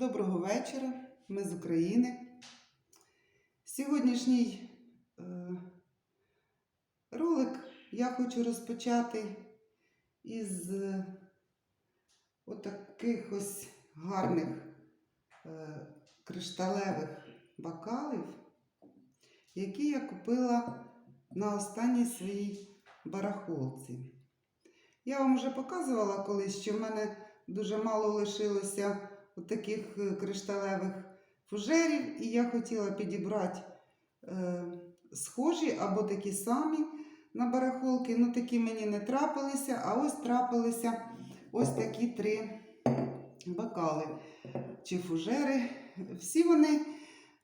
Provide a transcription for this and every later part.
Доброго вечора, ми з України. Сьогоднішній е, ролик я хочу розпочати із е, отаких ось гарних е, кришталевих бокалів, які я купила на останній своїй барахолці. Я вам вже показувала колись, що в мене дуже мало лишилося таких кришталевих фужерів, і я хотіла підібрати е, схожі або такі самі на барахолки. Ну, такі мені не трапилися, а ось трапилися ось такі три бокали чи фужери. Всі вони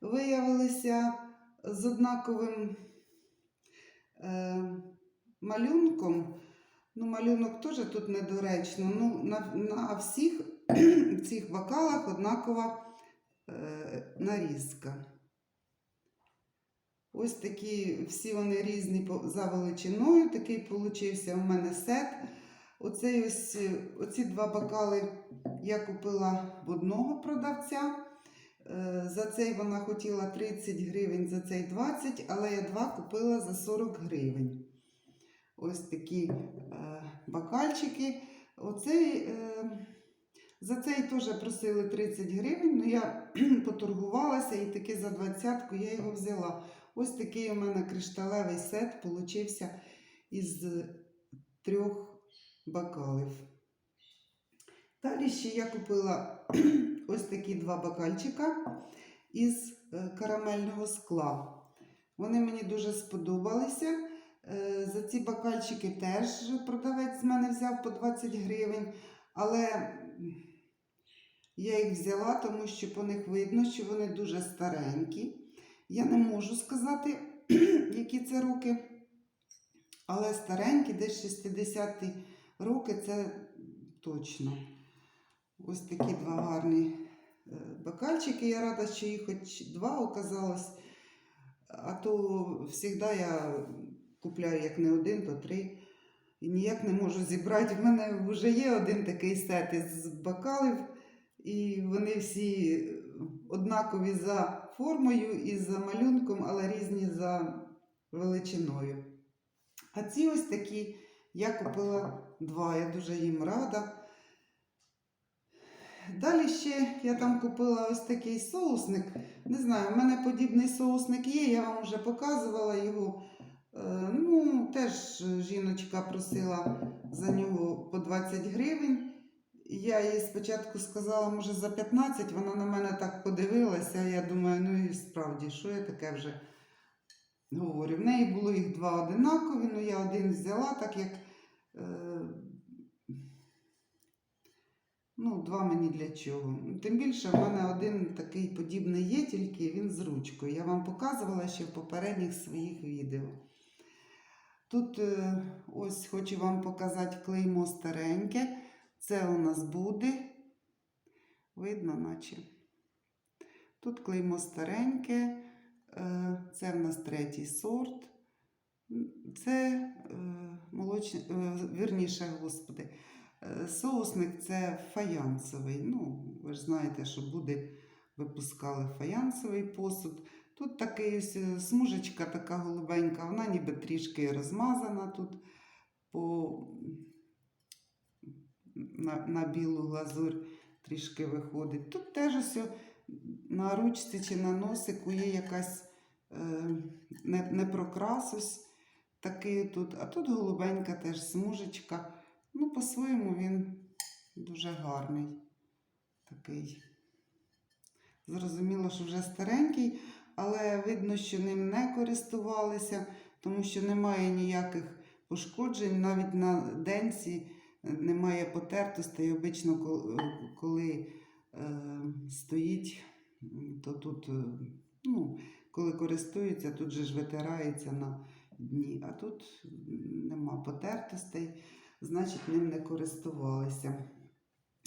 виявилися з однаковим е, малюнком. Ну, малюнок теж тут недоречно. Ну, на, на всіх цих бокалах однакова е, нарізка. Ось такі, всі вони різні за величиною. Такий получився у мене сет. Оцей ось, е, оці два бокали я купила в одного продавця. Е, За цей вона хотіла 30 гривень, за цей 20, але я два купила за 40 гривень. Ось такі е, бокальчики. Оцей, за цей теж просили 30 гривень, але я поторгувалася і таки за 20 я його взяла. Ось такий у мене кришталевий сет получився із трьох бокалів. Далі ще я купила ось такі два бокальчика із е, карамельного скла. Вони мені дуже сподобалися. Е, За ці бокальчики теж продавець з мене взяв по 20 гривень, але я їх взяла, тому що по них видно, що вони дуже старенькі. Я не можу сказати, які це роки, але старенькі, десь 60-ті роки, це точно. Ось такі два гарні е, бокальчики. Я рада, що їх хоч два оказалось. А то завжди я купляю як не один, то три. І ніяк не можу зібрати. В мене вже є один такий сет із бокалів, і вони всі однакові за формою і за малюнком, але різні за величиною. А ці ось такі я купила два. Я дуже їм рада. Далі ще я там купила ось такий соусник. Не знаю, в мене подібний соусник є, я вам вже показувала його. Е, Ну, теж жіночка просила за нього по 20 гривень. Я їй спочатку сказала, може, за 15, вона на мене так подивилася. Я думаю, ну і справді, що я таке вже говорю. В неї було їх два одинакові, ну я один взяла, так як. Е, Ну, два мені для чого. Тим більше в мене один такий подібний є, тільки він з ручкою. Я вам показувала ще в попередніх своїх відео. Тут е, ось хочу вам показати клеймо стареньке. Це у нас буде. Видно, наче. Тут клеймо стареньке. Е, Це в нас третій сорт. Це е, молочне, е, вірніше, господи. Соусник це фаянсовий. Ну, ви ж знаєте, що буде випускали фаянсовий посуд. Тут такий ось смужечка така голубенька, вона ніби трішки розмазана тут по, на, на білу глазурь трішки виходить. Тут теж ось на ручці чи на носику є якась е, не, не прокрас такий тут, а тут голубенька теж смужечка. Ну, по-своєму він дуже гарний такий. Зрозуміло, що вже старенький, але видно, що ним не користувалися, тому що немає ніяких пошкоджень. Навіть на денці немає потертостей. Обично, коли е, стоїть, то тут, е, ну, коли користується, тут же ж витирається на дні, а тут нема потертостей значить ним не користувалися.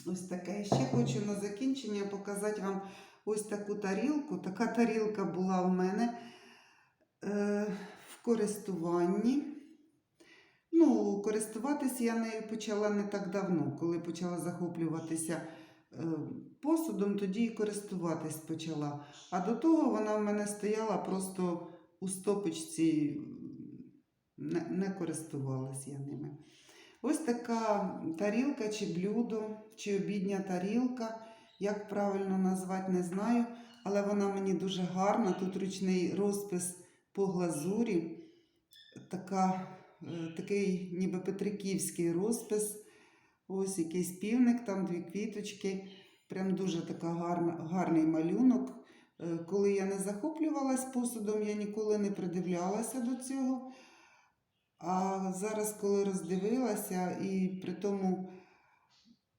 Ось таке. Ще хочу на закінчення показати вам ось таку тарілку. Така тарілка була в мене е, в користуванні. Ну, користуватися я нею почала не так давно, коли почала захоплюватися е, посудом, тоді і користуватись почала. А до того вона в мене стояла просто у стопочці, не, не користувалась я ними. Ось така тарілка чи блюдо, чи обідня тарілка. Як правильно назвати, не знаю, але вона мені дуже гарна. Тут ручний розпис по глазурі. Така, такий ніби петриківський розпис. Ось якийсь півник, там дві квіточки. Прям дуже така гарна, гарний малюнок. Е, Коли я не захоплювалась посудом, я ніколи не придивлялася до цього. А зараз, коли роздивилася, і при тому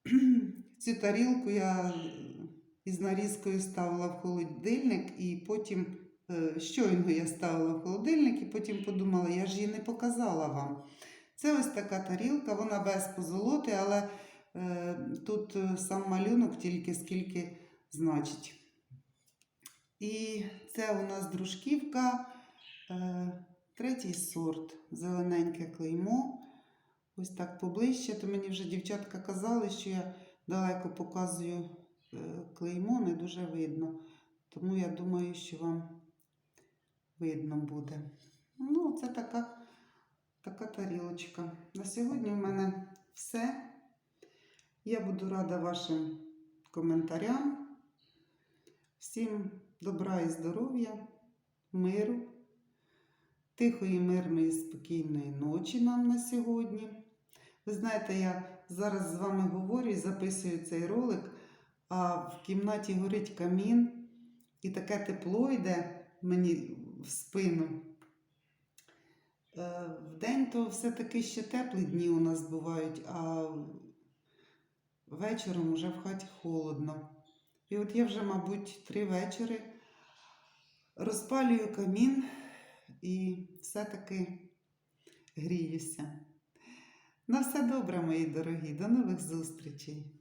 цю тарілку я із нарізкою ставила в холодильник, і потім е, щойно я ставила в холодильник, і потім подумала, я ж її не показала вам. Це ось така тарілка, вона без позолоти, але е, тут е, сам малюнок тільки скільки значить. І це у нас дружківка, е, третій сорт, зелененьке клеймо. Ось так поближче, то мені вже дівчатка казали, що я далеко показую е, клеймо, не дуже видно. Тому я думаю, що вам видно буде. Ну, це така, така тарілочка. На сьогодні в мене все. Я буду рада вашим коментарям. Всім добра і здоров'я, миру, тихої, мирної, спокійної ночі нам на сьогодні. Ви знаєте, я зараз з вами говорю і записую цей ролик, а в кімнаті горить камін, і таке тепло йде мені в спину. Е, Вдень то все-таки ще теплі дні у нас бувають, а вечором вже в хаті холодно. І от я вже, мабуть, три вечори розпалюю камін і все-таки гріюся. На все добре, мої дорогі. До нових зустрічей!